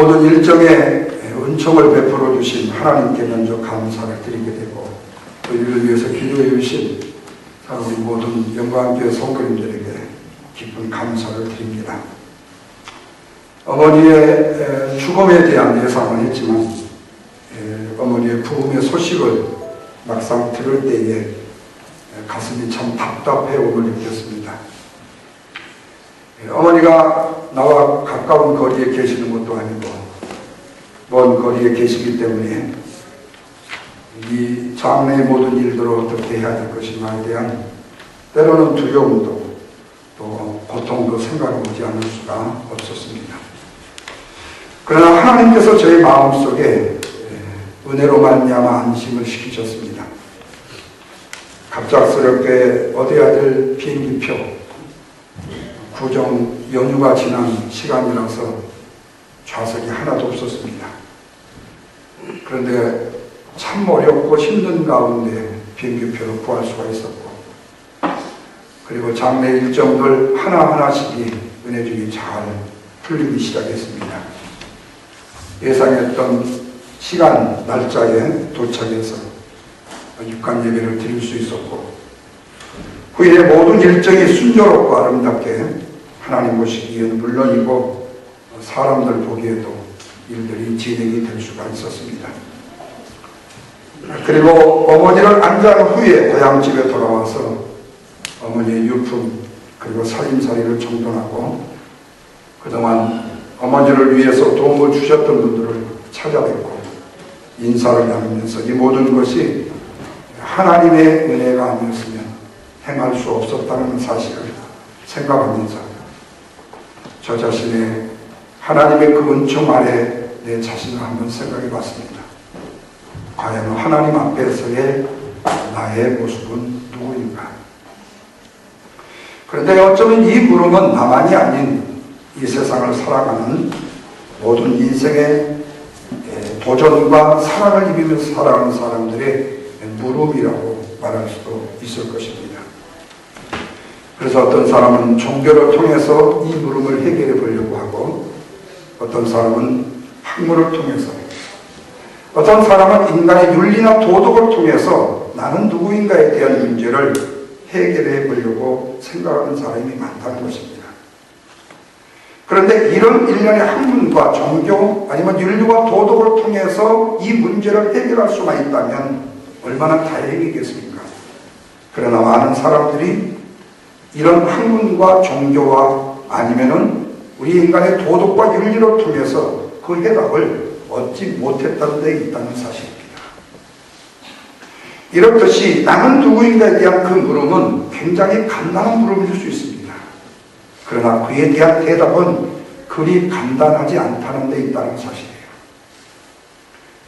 모든 일정에 은총을 베풀어 주신 하나님께 먼저 감사를 드리게 되고 또 이를 위해서 기도해 주신 우리 모든 영광교회 성도님들에게 깊은 감사를 드립니다. 어머니의 죽음에 대한 예상은 했지만 어머니의 부흥의 소식을 막상 들을 때에 가슴이 참 답답해옴을 느꼈습니다. 어머니가 나와 가까운 거리에 계시는 것도 아니고 먼 거리에 계시기 때문에 이 장래의 모든 일들을 어떻게 해야 될 것인가에 대한 때로는 두려움도 또 고통도 생각하지 않을 수가 없었습니다. 그러나 하나님께서 저희 마음속에 은혜로 말미암아 안심을 시키셨습니다. 갑작스럽게 어디야 될 비행기표 구정 연휴가 지난 시간이라서 좌석이 하나도 없었습니다. 그런데 참 어렵고 힘든 가운데 비행기표를 구할 수가 있었고 그리고 장례 일정들 하나하나씩이 은혜 중에 잘 풀리기 시작했습니다. 예상했던 시간, 날짜에 도착해서 육간 예배를 드릴 수 있었고 후에 모든 일정이 순조롭고 아름답게 하나님 보시기에는 물론이고 사람들 보기에도 일들이 진행이 될 수가 있었습니다. 그리고 어머니를 안전 후에 고향집에 돌아와서 어머니의 유품 그리고 살림살이를 정돈하고 그동안 어머니를 위해서 도움을 주셨던 분들을 찾아뵙고 인사를 나누면서 이 모든 것이 하나님의 은혜가 아니었으면 행할 수 없었다는 사실을 생각하면서 저 자신의 하나님의 그 은총 아래 내 자신을 한번 생각해 봤습니다. 과연 하나님 앞에서의 나의 모습은 누구인가? 그런데 어쩌면 이 물음은 나만이 아닌 이 세상을 살아가는 모든 인생의 도전과 사랑을 입으면서 살아가는 사람들의 물음이라고 말할 수도 있을 것입니다. 그래서 어떤 사람은 종교를 통해서 이 물음을 해결해 보려고 하고 어떤 사람은 학문을 통해서 어떤 사람은 인간의 윤리나 도덕을 통해서 나는 누구인가에 대한 문제를 해결해 보려고 생각하는 사람이 많다는 것입니다. 그런데 이런 일련의 학문과 종교 아니면 윤리와 도덕을 통해서 이 문제를 해결할 수가 있다면 얼마나 다행이겠습니까? 그러나 많은 사람들이 이런 학문과 종교와 아니면은 우리 인간의 도덕과 윤리를 통해서 그 해답을 얻지 못했다는 데 있다는 사실입니다. 이렇듯이 나는 누구인가에 대한 그 물음은 굉장히 간단한 물음일 수 있습니다. 그러나 그에 대한 대답은 그리 간단하지 않다는 데 있다는 사실이에요.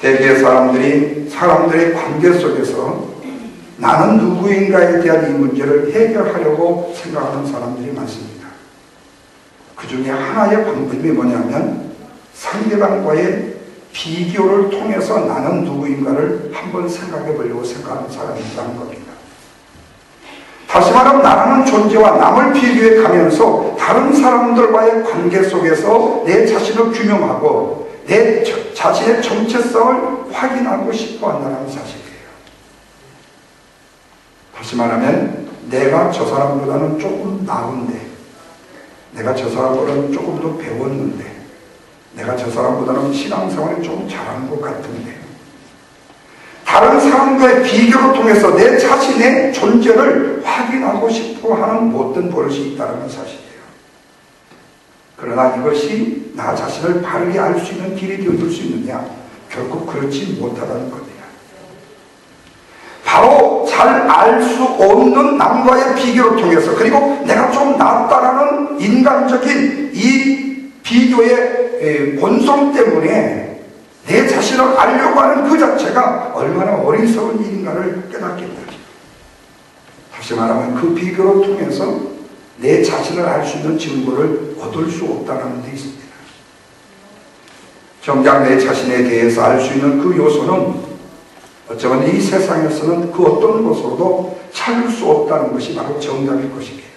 대개 사람들이 사람들의 관계 속에서 나는 누구인가에 대한 이 문제를 해결하려고 생각하는 사람들이 많습니다. 그 중에 하나의 방법이 뭐냐면 상대방과의 비교를 통해서 나는 누구인가를 한번 생각해 보려고 생각하는 사람이 있다는 겁니다. 다시 말하면 나라는 존재와 남을 비교해 가면서 다른 사람들과의 관계 속에서 내 자신을 규명하고 내 자신의 정체성을 확인하고 싶어 한다는 사실이에요. 다시 말하면 내가 저 사람보다는 조금 나은데 내가 저 사람보다는 조금 더 배웠는데 내가 저 사람보다는 신앙생활이 좀 잘하는 것 같은데 다른 사람과의 비교를 통해서 내 자신의 존재를 확인하고 싶어 하는 못된 버릇이 있다는 사실이에요. 그러나 이것이 나 자신을 바르게 알 수 있는 길이 되어줄 수 있느냐? 결국 그렇지 못하다는 겁니다. 잘 알 수 없는 남과의 비교를 통해서 그리고 내가 좀 낫다라는 인간적인 이 비교의 본성 때문에 내 자신을 알려고 하는 그 자체가 얼마나 어리석은 일인가를 깨닫게 됩니다. 다시 말하면 그 비교를 통해서 내 자신을 알 수 있는 증거를 얻을 수 없다는 데 있습니다. 정작 내 자신에 대해서 알 수 있는 그 요소는 어쩌면 이 세상에서는 그 어떤 것으로도 찾을 수 없다는 것이 바로 정답일 것입니다.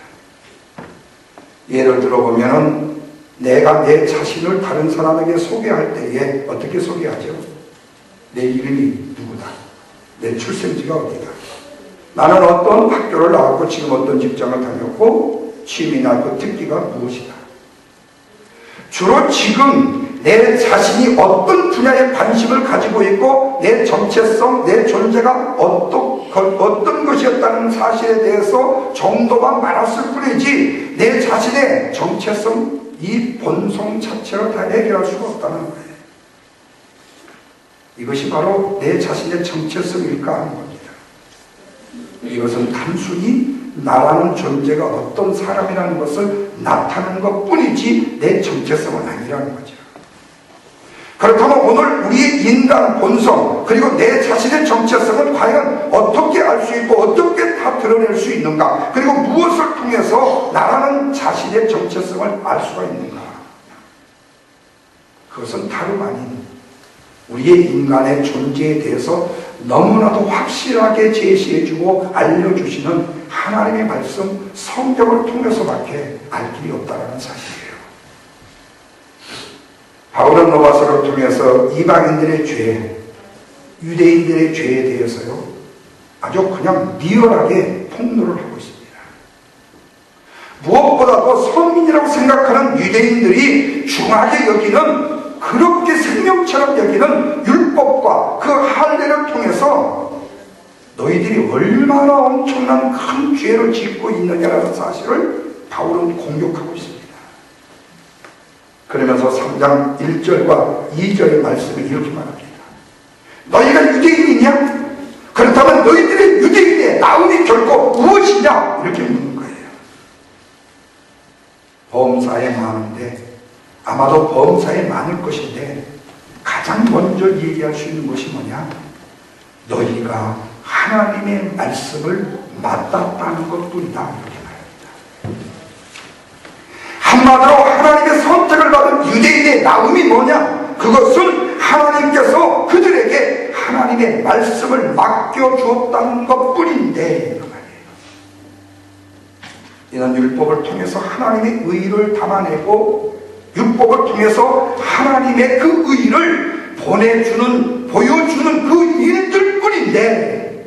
예를 들어보면은 내가 내 자신을 다른 사람에게 소개할 때에 어떻게 소개하죠? 내 이름이 누구다. 내 출생지가 어디다. 나는 어떤 학교를 나왔고 지금 어떤 직장을 다녔고 취미나 그 특기가 무엇이다. 주로 지금 내 자신이 어떤 분야에 관심을 가지고 있고 내 정체성, 내 존재가 어떤, 어떤 것이었다는 사실에 대해서 정도만 말았을 뿐이지 내 자신의 정체성, 이 본성 자체를 다 해결할 수가 없다는 거예요. 이것이 바로 내 자신의 정체성일까 하는 겁니다. 이것은 단순히 나라는 존재가 어떤 사람이라는 것을 나타내는 것 뿐이지 내 정체성은 아니라는 거죠. 그렇다면 오늘 우리의 인간 본성 그리고 내 자신의 정체성을 과연 어떻게 알 수 있고 어떻게 다 드러낼 수 있는가 그리고 무엇을 통해서 나라는 자신의 정체성을 알 수가 있는가 그것은 다름 아닌 우리의 인간의 존재에 대해서 너무나도 확실하게 제시해주고 알려주시는 하나님의 말씀 성경을 통해서밖에 알 길이 없다는 사실이에요. 바울은 로마서를 통해서 이방인들의 죄, 유대인들의 죄에 대해서요 아주 그냥 리얼하게 폭로를 하고 있습니다. 무엇보다도 선민이라고 생각하는 유대인들이 중하게 여기는 그렇게 생명처럼 여기는 율법과 그 할례를 통해서 너희들이 얼마나 엄청난 큰 죄를 짓고 있느냐라는 사실을 바울은 공격하고 있습니다. 그러면서 3장 1절과 2절의 말씀을 이렇게 말합니다. 너희가 유대인이냐? 그렇다면 너희들의 유대인의 나음이 결코 무엇이냐? 이렇게 묻는 거예요. 범사에 많은데 아마도 범사에 많을 것인데 가장 먼저 얘기할 수 있는 것이 뭐냐? 너희가 하나님의 말씀을 맞닿다는 것뿐이다. 이렇게 말합니다. 한마디로 유대인의 나음이 뭐냐? 그것은 하나님께서 그들에게 하나님의 말씀을 맡겨주었다는 것 뿐인데, 그. 이는 율법을 통해서 하나님의 의를 담아내고, 율법을 통해서 하나님의 그 의를 보내주는, 보여주는 그 일들 뿐인데,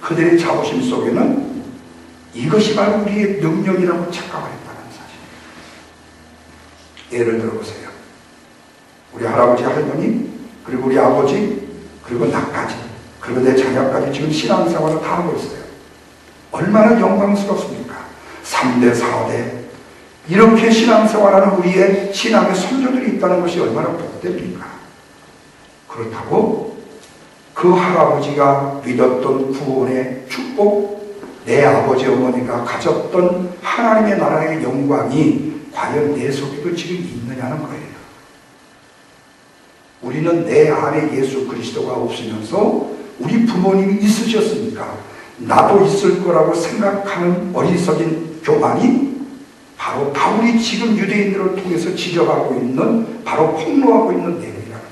그들의 자부심 속에는 이것이 바로 우리의 능력이라고 착각을 예를 들어보세요. 우리 할아버지, 할머니, 그리고 우리 아버지, 그리고 나까지, 그리고 내 자녀까지 지금 신앙생활을 다 하고 있어요. 얼마나 영광스럽습니까? 3대, 4대. 이렇게 신앙생활하는 우리의 신앙의 선조들이 있다는 것이 얼마나 복됩니까? 그렇다고 그 할아버지가 믿었던 구원의 축복, 내 아버지 어머니가 가졌던 하나님의 나라의 영광이 과연 내 속에도 지금 있느냐는 거예요. 우리는 내 안에 예수 그리스도가 없으면서 우리 부모님이 있으셨으니까 나도 있을 거라고 생각하는 어리석인 교만이 바로 바울이 지금 유대인들을 통해서 지적하고 있는 바로 폭로하고 있는 내용이라는 거예요.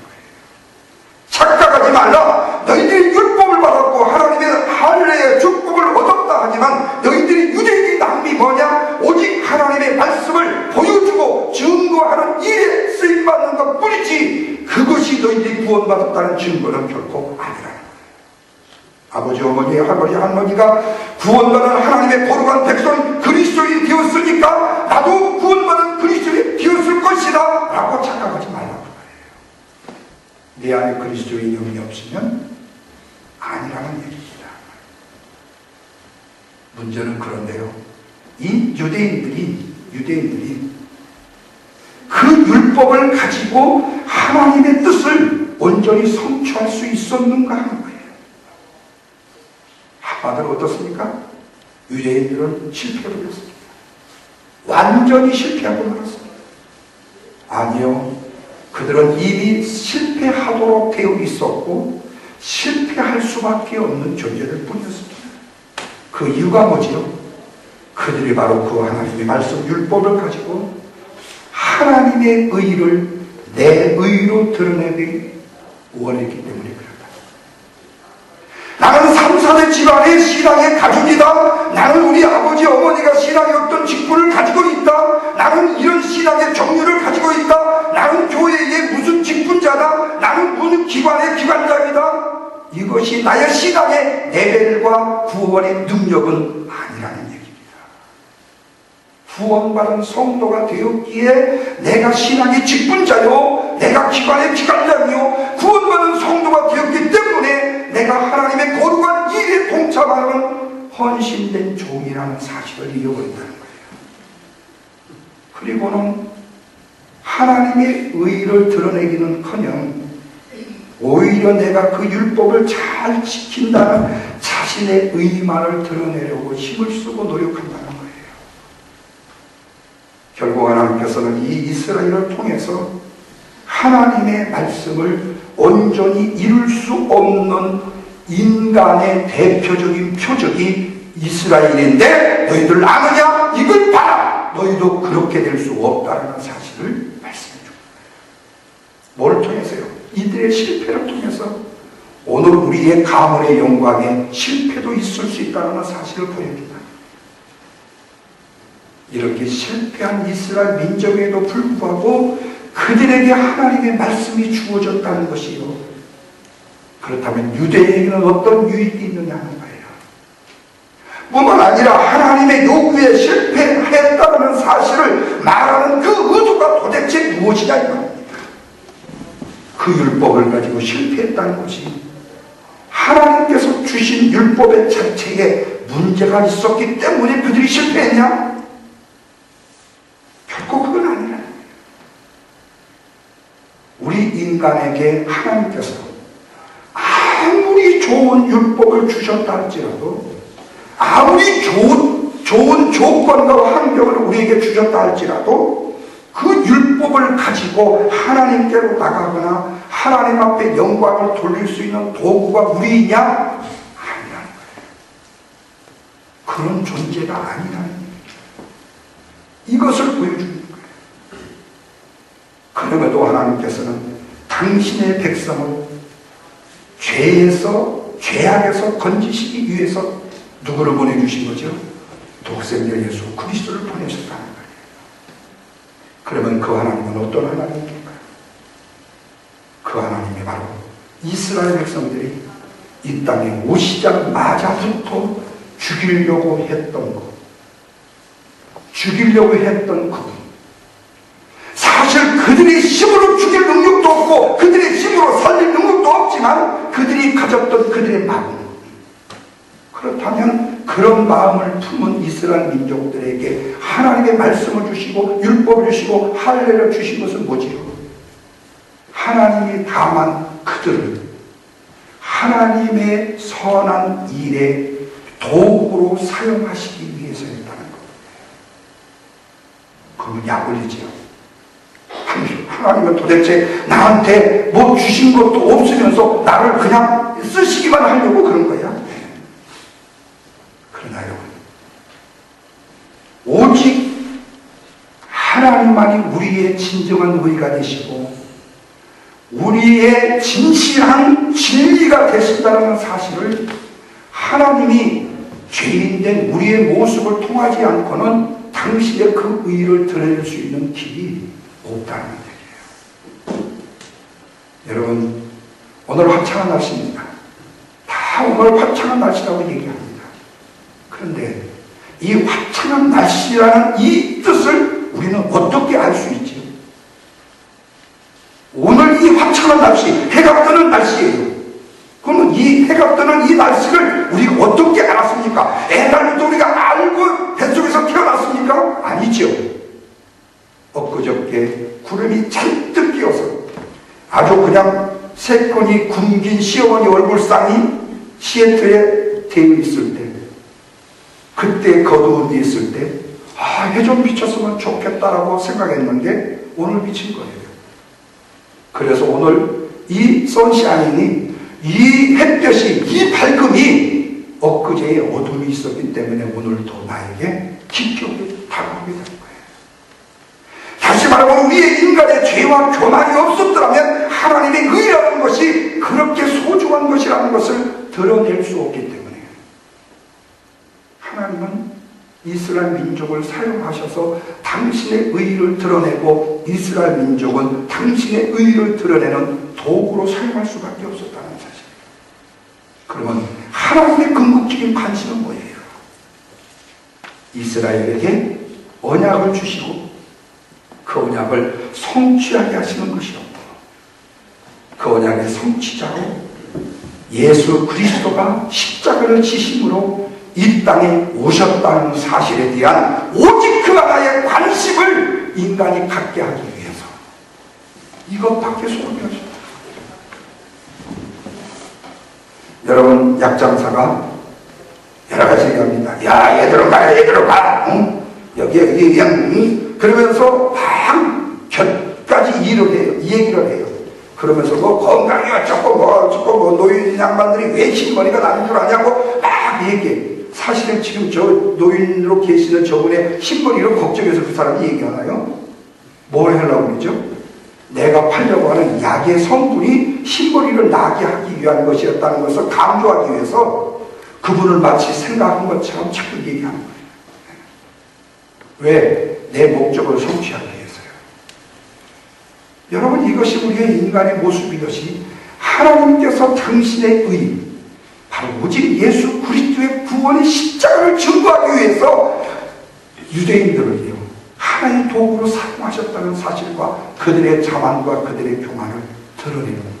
착각하지 말라. 너희들이 율법을 받았고 하나님의 할례의 축복을 얻었다 하지만 너희들이 유대인의 낭비 뭐냐? 오직 하나님의 말씀을 보여주고 증거하는 일에 쓰임받는 것 뿐이지 그것이 너희들이 구원받았다는 증거는 결코 아니라는 거예요. 아버지, 어머니, 할머니, 할머니가 구원받은 하나님의 거룩한 백성 그리스도인이 되었으니까 나도 구원받은 그리스도인이 되었을 것이다 라고 착각하지 말라고 말해요. 내 안에 그리스도의 영이 없으면 아니라는 얘기입니다. 문제는 그런데요. 이 유대인들이 유대인들이 그 율법을 가지고 하나님의 뜻을 온전히 성취할 수 있었는가 하는 거예요. 한마디로 어떻습니까? 유대인들은 실패를 했습니다. 완전히 실패하고 말았습니다. 아니요. 그들은 이미 실패하도록 되어 있었고 실패할 수밖에 없는 존재들 뿐이었습니다. 그 이유가 뭐지요? 그들이 바로 그 하나님의 말씀 율법을 가지고 하나님의 의를 내 의로 드러내기 원했기 때문에. 천사대 집안의 신앙의 가족이다. 나는 우리 아버지 어머니가 어떤 직분을 가지고 있다. 나는 이런 신앙의 정류를 가지고 있다. 나는 교회의 무슨 직분자다. 나는 무슨 기관의 기관장이다. 이것이 나의 신앙의 레벨과 구원의 능력은 아니라는 얘기입니다. 구원받은 성도가 되었기에 내가 신앙의 직분자요, 내가 기관의 기관장이요, 구원받은 성도가 되었기 때문에 내가 하나님의 거룩한 일에 동참하는 헌신된 종이라는 사실을 잃어버린다는 거예요. 그리고는 하나님의 의를 드러내기는 커녕 오히려 내가 그 율법을 잘 지킨다는 자신의 의만을 드러내려고 힘을 쓰고 노력한다는 거예요. 결국 하나님께서는 이 이스라엘을 통해서 하나님의 말씀을 온전히 이룰 수 없는 인간의 대표적인 표적이 이스라엘인데 너희들 아느냐? 이걸 봐라! 너희도 그렇게 될 수 없다는 사실을 말씀해 줍니다. 뭘 통해서요? 이들의 실패를 통해서 오늘 우리의 가문의 영광에 실패도 있을 수 있다는 사실을 보여줍니다. 이렇게 실패한 이스라엘 민족에도 불구하고 그들에게 하나님의 말씀이 주어졌다는 것이요. 그렇다면 유대인에게는 어떤 유익이 있느냐 하는 거예요. 뿐만 아니라 하나님의 요구에 실패했다는 사실을 말하는 그 의도가 도대체 무엇이냐 이 말입니다. 그 율법을 가지고 실패했다는 것이 하나님께서 주신 율법의 자체에 문제가 있었기 때문에 그들이 실패했냐? 결코 그건 아니라 우리 인간에게 하나님께서 좋은 율법을 주셨다 할지라도 아무리 좋은, 좋은 조건과 환경을 우리에게 주셨다 할지라도 그 율법을 가지고 하나님께로 나가거나 하나님 앞에 영광을 돌릴 수 있는 도구가 우리이냐? 아니라는 거예요. 그런 존재가 아니라는. 이것을 보여주는 거예요. 그럼에도 하나님께서는 당신의 백성을 죄에서, 죄악에서 건지시기 위해서 누구를 보내주신 거죠? 독생자 예수 그리스도를 보내셨다는 거예요. 그러면 그 하나님은 어떤 하나님입니까? 그 하나님이 바로 이스라엘 백성들이 이 땅에 오시자마자부터 죽이려고 했던 것, 죽이려고 했던 그분. 그들이 힘으로 죽일 능력도 없고 그들의 힘으로 살릴 능력도 없지만 그들이 가졌던 그들의 마음. 그렇다면 그런 마음을 품은 이스라엘 민족들에게 하나님의 말씀을 주시고 율법을 주시고 할례를 주신 것은 뭐지요? 하나님이 다만 그들을 하나님의 선한 일에 도구로 사용하시기 위해서였다는 것. 그건 약 올리지요. 하나님은 도대체 나한테 뭐 주신 것도 없으면서 나를 그냥 쓰시기만 하려고 그런 거야. 그러나 여러분, 오직 하나님만이 우리의 진정한 의가 되시고 우리의 진실한 진리가 되신다는 사실을 하나님이 죄인된 우리의 모습을 통하지 않고는 당신의 그 의를 드러낼 수 있는 길이 없다는. 여러분, 오늘 화창한 날씨입니다. 다 오늘 화창한 날씨라고 얘기합니다. 그런데 이 화창한 날씨라는 이 뜻을 우리는 어떻게 알 수 있지? 오늘 이 화창한 날씨, 해가 뜨는 날씨예요. 그러면 이 해가 뜨는 이 날씨를 우리가 어떻게 알았습니까? 애달부터 우리가 알고 뱃속에서 태어났습니까? 아니죠. 엊그저께 구름이 잔뜩 끼어서 아주 그냥 세건이 굶긴 시어머니 얼굴상이 시애틀에 되어 있을 때 그때 거두은 데 있을 때 아, 해좀 비쳤으면 좋겠다라고 생각했는데 오늘 비친 거예요. 그래서 오늘 이 선샤인이 이 햇볕이 이 밝음이 엊그제의 어둠이 있었기 때문에 오늘도 나에게 기적이 다가오게 된 거예요. 다시 말하면 우리의 인간의 죄와 교만이 없었더라면 가운데 의라는 그 것이 그렇게 소중한 것이라는 것을 드러낼 수 없기 때문에 하나님은 이스라엘 민족을 사용하셔서 당신의 의를 드러내고 이스라엘 민족은 당신의 의를 드러내는 도구로 사용할 수밖에 없었다는 사실. 그러면 하나님의 궁극적인 관심은 뭐예요? 이스라엘에게 언약을 주시고 그 언약을 성취하게 하시는 것이요. 그 언약의 성취자로 예수 그리스도가 십자가를 지심으로 이 땅에 오셨다는 사실에 대한 오직 그 하나의 관심을 인간이 갖게 하기 위해서 이것밖에 소원이 없습니다. 여러분 약장사가 여러 가지 얘기합니다. 야 얘들아 가 얘들아 가 응? 여기 여기 그냥 응? 그러면서 막 해요. 이 얘기를 해요. 그러면서 뭐 건강이 어쩌고 뭐 어쩌고 뭐 노인 양반들이 왜 흰머리가 나는 줄 아냐고 막 얘기해. 사실은 지금 저 노인으로 계시는 저분의 흰머리를 걱정해서 그 사람이 얘기하나요? 뭘 하려고 그러죠? 내가 팔려고 하는 약의 성분이 흰머리를 나게 하기 위한 것이었다는 것을 강조하기 위해서 그분을 마치 생각한 것처럼 자꾸 얘기하는 거예요. 왜? 내 목적을 성취하기 위해서요. 여러분 인간의 모습이듯이 하나님께서 당신의 의, 바로 오직 예수 그리스도의 구원의 십자가를 증거하기 위해서 유대인들을요 하나의 도구로 사용하셨다는 사실과 그들의 자만과 그들의 교만을 드러내는 거예요.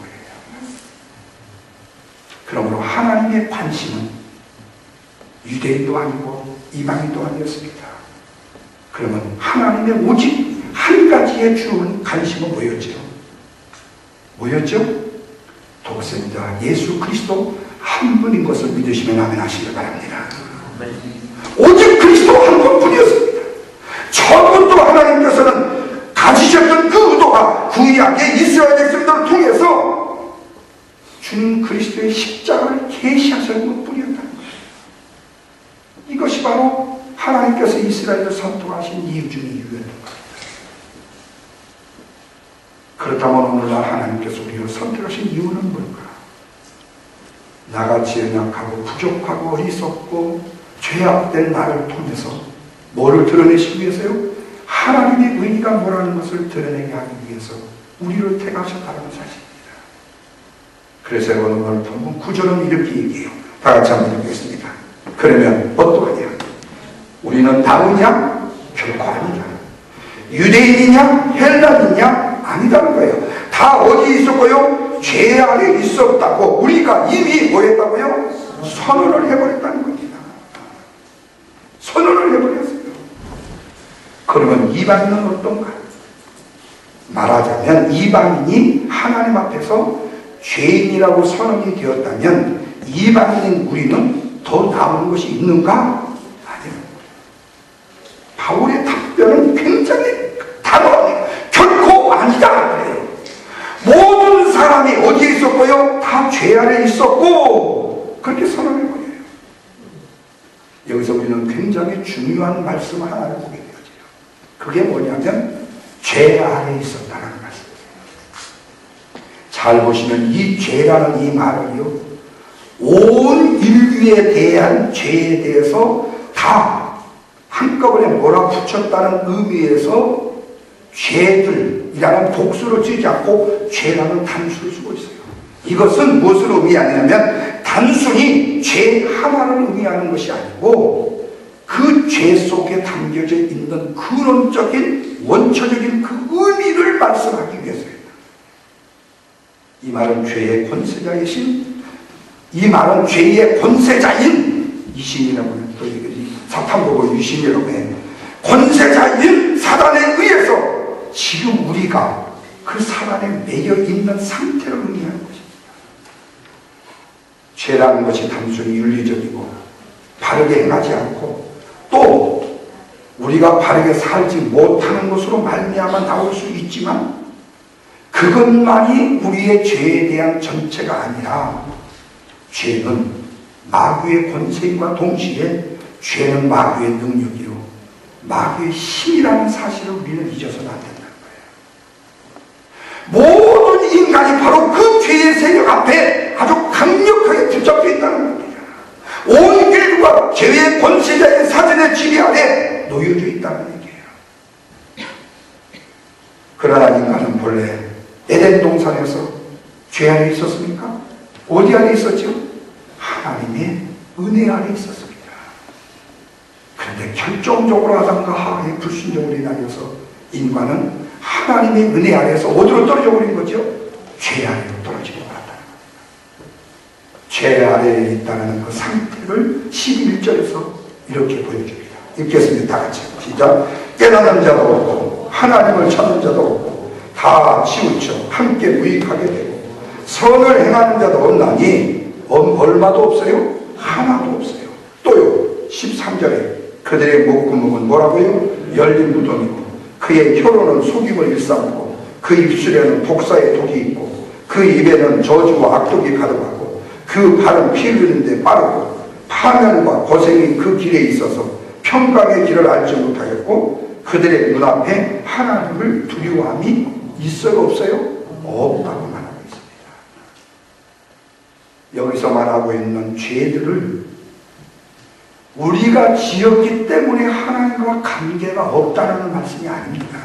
그러므로 하나님의 관심은 유대인도 아니고 이방인도 아니었습니다. 그러면 하나님의 오직 한 가지의 주는 관심은 뭐였죠? 뭐였죠? 독생자 예수 그리스도 한 분인 것을 믿으시면 아멘 하시길 바랍니다. 오직 그리스도 한 분뿐이었습니다. 처음부터 하나님께서는 가지셨던 그 의도가 구약의 이스라엘 백성들을 통해서 주님 그리스도의 십자가를 계시하시는 것뿐이었다는 거예요. 이것이 바로 하나님께서 이스라엘을 선택하신 이유 중의 이유였던. 그렇다면 오늘날 하나님께서 우리를 선택하신 이유는 뭘까? 나같이 연약하고 부족하고 어리석고 죄악된 나를 통해서 뭐를 드러내시기 위해서요? 하나님의 의의가 뭐라는 것을 드러내게 하기 위해서 우리를 택하셨다는 사실입니다. 그래서 오늘 본문 구절은 이렇게 얘기해요. 다 같이 한번 읽겠습니다. 그러면 어떠하냐? 우리는 다우냐? 결코 아니다. 유대인이냐? 헬란이냐? 아니다는 거예요. 다 어디 있었고요? 죄 아래 있었다고 우리가 이미 뭐 했다고요? 선언을 해버렸다는 겁니다. 선언을 해버렸어요. 그러면 이방인은 어떤가? 말하자면 이방인이 하나님 앞에서 죄인이라고 선언이 되었다면 이방인인 우리는 더 나은 것이 있는가? 아니요. 바울의 답변은 굉장히 단호합니다. 모든 사람이 어디에 있었고요? 다죄 아래 있었고 그렇게 선언해버려요. 여기서 우리는 굉장히 중요한 말씀 하나를 보게 되어져요. 그게 뭐냐면 죄 아래 있었다는 말씀이에요. 잘 보시면 이 죄라는 이 말을요. 온 인류에 대한 죄에 대해서 다 한꺼번에 몰아붙였다는 의미에서 죄들이라는 복수를 쓰지 않고 죄라는 단수를 쓰고 있어요. 이것은 무엇을 의미하냐면 단순히 죄 하나를 의미하는 것이 아니고 그 죄 속에 담겨져 있는 근원적인 원초적인 그 의미를 말씀하기 위해서입니다. 이 말은 죄의 권세자이신 이 말은 죄의 권세자인 이신이라고 또 사탄 보고 유신이라고 해 권세자인 사단에 의해서 지금 우리가 그 사단에 매여 있는 상태를 의미하는 것입니다. 죄라는 것이 단순히 윤리적이고 바르게 행하지 않고 또 우리가 바르게 살지 못하는 것으로 말미암아 나올 수 있지만 그것만이 우리의 죄에 대한 전체가 아니라 죄는 마귀의 권세임과 동시에 죄는 마귀의 능력이요 마귀의 힘이라는 사실을 우리는 잊어서는 안 거예요. 모든 인간이 바로 그 죄의 세력 앞에 아주 강력하게 붙잡혀 있다는 겁니다. 온 인류가 죄의 권세자의 사전의 지배 아래 놓여져 있다는 얘기예요. 그러나 인간은 본래 에덴 동산에서 죄 안에 있었습니까? 어디 안에 있었죠? 하나님의 은혜 안에 있었습니다. 그런데 결정적으로 아담과 하와의 불순종으로 인하여서 인간은 하나님의 은혜 아래에서 어디로 떨어져 버린 거죠? 죄 아래로 떨어지고 말았다는. 죄 아래에 있다는 그 상태를 11절에서 이렇게 보여줍니다. 읽겠습니다. 다 같이. 시작. 깨닫는 자도 없고 하나님을 찾는 자도 없고 다 치우쳐 함께 무익하게 되고 선을 행하는 자도 없나니 엄- 얼마도 없어요? 하나도 없어요. 또요. 13절에 그들의 목구멍은 뭐라고요? 열린 무덤이고 그의 혀로는 속임을 일삼고 그 입술에는 복사의 독이 있고 그 입에는 저주와 악독이 가득하고 그 발은 피 흘리는데 빠르고 파면과 고생이 그 길에 있어서 평강의 길을 알지 못하겠고 그들의 눈앞에 하나님을 두려워함이 있어요 없어요? 없다고 말하고 있습니다. 여기서 말하고 있는 죄들을 우리가 지었기 때문에 하나님과 관계가 없다는 말씀이 아닙니다.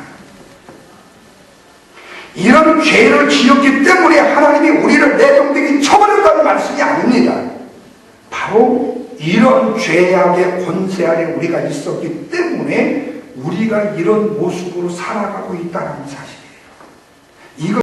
이런 죄를 지었기 때문에 하나님이 우리를 내동댕이 쳐버렸다는 말씀이 아닙니다. 바로 이런 죄악의 권세 아래 우리가 있었기 때문에 우리가 이런 모습으로 살아가고 있다는 사실이에요. 이거